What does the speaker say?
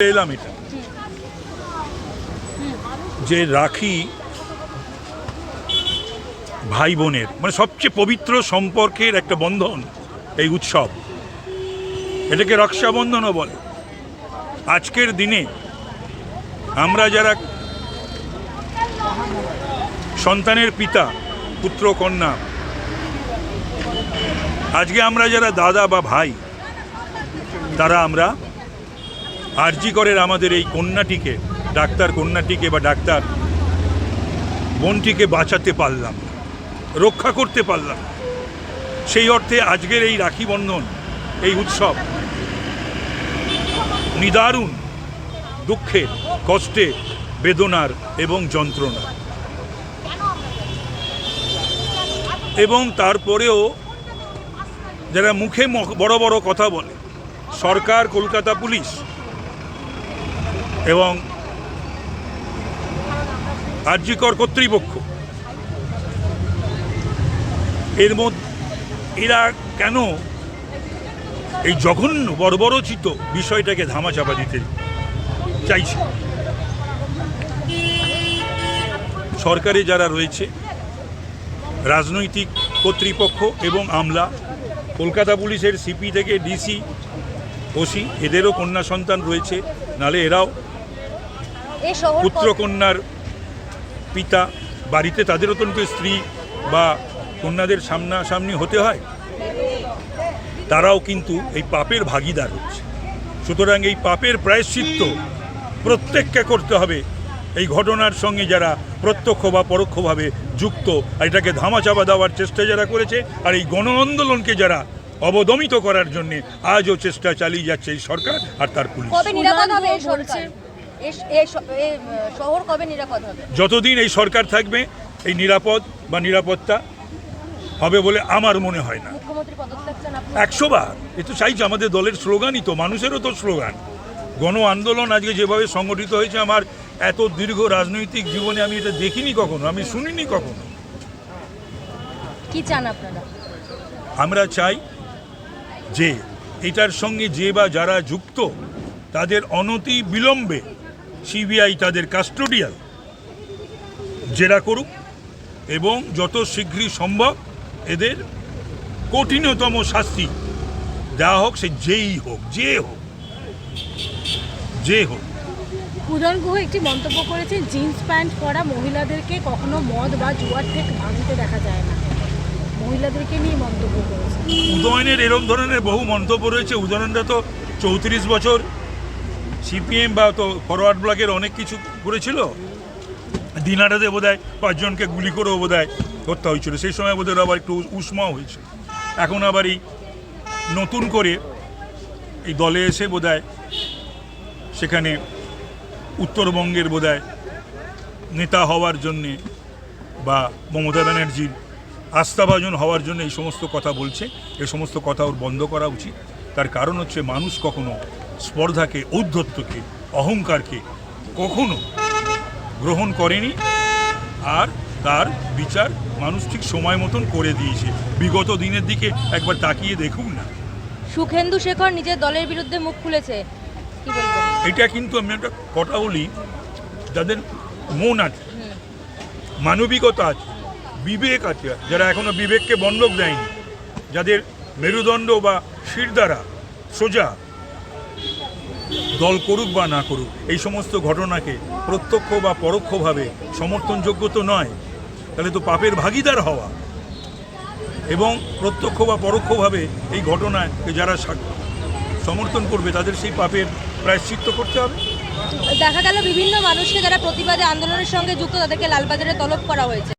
এলাম এটা। যে রাখি ভাই বোনের মানে সবচেয়ে পবিত্র সম্পর্কের একটা বন্ধন এই উৎসব। এটাকে রক্ষাবন্ধনও বলে। আজকের দিনে আমরা যারা সন্তানের পিতা, পুত্র, কন্যা, আজকে আমরা যারা দাদা বা ভাই, তারা আমরা আরজি করের আমাদের এই কন্যাটিকে, ডাক্তার কন্যাটিকে বা ডাক্তার বোনটিকে বাঁচাতে পারলাম রক্ষা করতে পারলাম সেই অর্থে আজকের এই রাখি বন্ধন, এই উৎসব নিদারুণ দুঃখের কষ্টে, বেদনার এবং যন্ত্রণা এবং তারপরেও যারা মুখে বড় বড় কথা বলে, সরকার, কলকাতা পুলিশ এবং আর্যিকর কর্তৃপক্ষ। এর মধ্যে এরা কেন এই জঘন্য, বর্বরচিত বিষয়টাকে ধামাচাপা দিতে চাইছে? সরকারে যারা রয়েছে, রাজনৈতিক কর্তৃপক্ষ এবং আমলা, কলকাতা পুলিশের সিপি থেকে ডিসি, ওসি, এদেরও কন্যা সন্তান রয়েছে, নালে এরাও এই শহর পুত্র কন্যার পিতা বাড়িতে তাদেরও তো স্ত্রী বা কন্যাদের সামনাসামনি হতে হয়? তারাও কিন্তু এই পাপের ভাগিদার হচ্ছে। সুতরাং এই পাপের প্রায়শ্চিত্ত প্রত্যেককে করতে হবে। এই ঘটনার সঙ্গে যারা প্রত্যক্ষ বা পরোক্ষভাবে যুক্ত আর এটাকে ধামাচাপা দেওয়ার চেষ্টা যারা করেছে আর এই গণ আন্দোলনকে যারা অবদমিত করার জন্য আজও চেষ্টা চালিয়ে যাচ্ছে এই সরকার আর তার পুলিশ। শহর কবে নিরাপদ হবে? যতদিন এই সরকার থাকবে এই নিরাপদ বা নিরাপত্তা হবে বলে আমার মনে হয় না। একশো বার। এ তো চাইছে আমাদের দলের স্লোগানই তো মানুষেরও তো স্লোগান। গণ আন্দোলন আজকে যেভাবে সংগঠিত হয়েছে আমার এত দীর্ঘ রাজনৈতিক জীবনে আমি এটা দেখিনি কখনো আমি শুনিনি কখনো। কি চান আপনারা? আমরা চাই যে এটার সঙ্গে যে বা যারা যুক্ত তাদের অনতি বিলম্বে সিবিআই তাদের কাস্টোডিয়াল। জেরা করুক এবং যত শীঘ্রই সম্ভব এদের কঠিনতম শাস্তি দেওয়া হোক সে যেই হোক যে হোক যে হোক। উদয়ন গুহ একটি মন্তব্য করেছেন জিন্স প্যান্ট পরা মহিলাদেরকে কখনো মদ বা জুয়ার থেকে ভাঙতে দেখা যায় না। মহিলাদেরকে নিয়ে মন্তব্য করেছেন। উদয়নের এরম ধরনের বহু মন্তব্য রয়েছে। উদয়নরা তো চৌত্রিশ বছর সিপিএম বা তো ফরওয়ার্ড ব্লকের অনেক কিছু করেছিল? দিনাটাতে বোধ হয় পাঁচজনকে গুলি করেও বোধ হয় হত্যা হয়েছিল। সেই সময় বোধ আবার একটু উষ্মাও হয়েছিল এখন আবার এই নতুন করে এই দলে এসে বোধ সেখানে উত্তরবঙ্গের বোধহয় নেতা হওয়ার জন্যে বা মমতা ব্যানার্জির আস্থাভাজন হওয়ার জন্য এই সমস্ত কথা বলছে। এই সমস্ত কথা ওর বন্ধ করা উচিত। তার কারণ হচ্ছে মানুষ কখনো স্পর্ধাকে ঔদ্ধত্যকে অহংকারকে কখনো গ্রহণ করেনি আর তার বিচার মানুষ ঠিক সময় মতন করে দিয়েছে। বিগত দিনের দিকে একবার তাকিয়ে দেখুন না। সুখেন্দু শেখর নিজের দলের বিরুদ্ধে মুখ খুলেছে। এটা কিন্তু আমি একটা কথা বলি যাদের মন আছে মানবিকতা আছে বিবেক আছে। যারা এখনও বিবেককে বন্ধক দেয়নি যাদের মেরুদণ্ড বা শিরদারা সোজা দল করুক বা না করুক, এই সমস্ত ঘটনাকে প্রত্যক্ষ বা পরোক্ষভাবে সমর্থনযোগ্য তো নয়, তাহলে তো পাপের ভাগিদার হওয়া। এবং প্রত্যক্ষ বা পরোক্ষভাবে এই ঘটনায় যারা সমর্থন করবে, তাদের সেই পাপের প্রায়শ্চিত্ত করতে হবে। দেখা গেল বিভিন্ন মানুষকে যারা প্রতিবাদে আন্দোলনের সঙ্গে যুক্ত, তাদেরকে লালবাজারে তলব করা হয়েছে।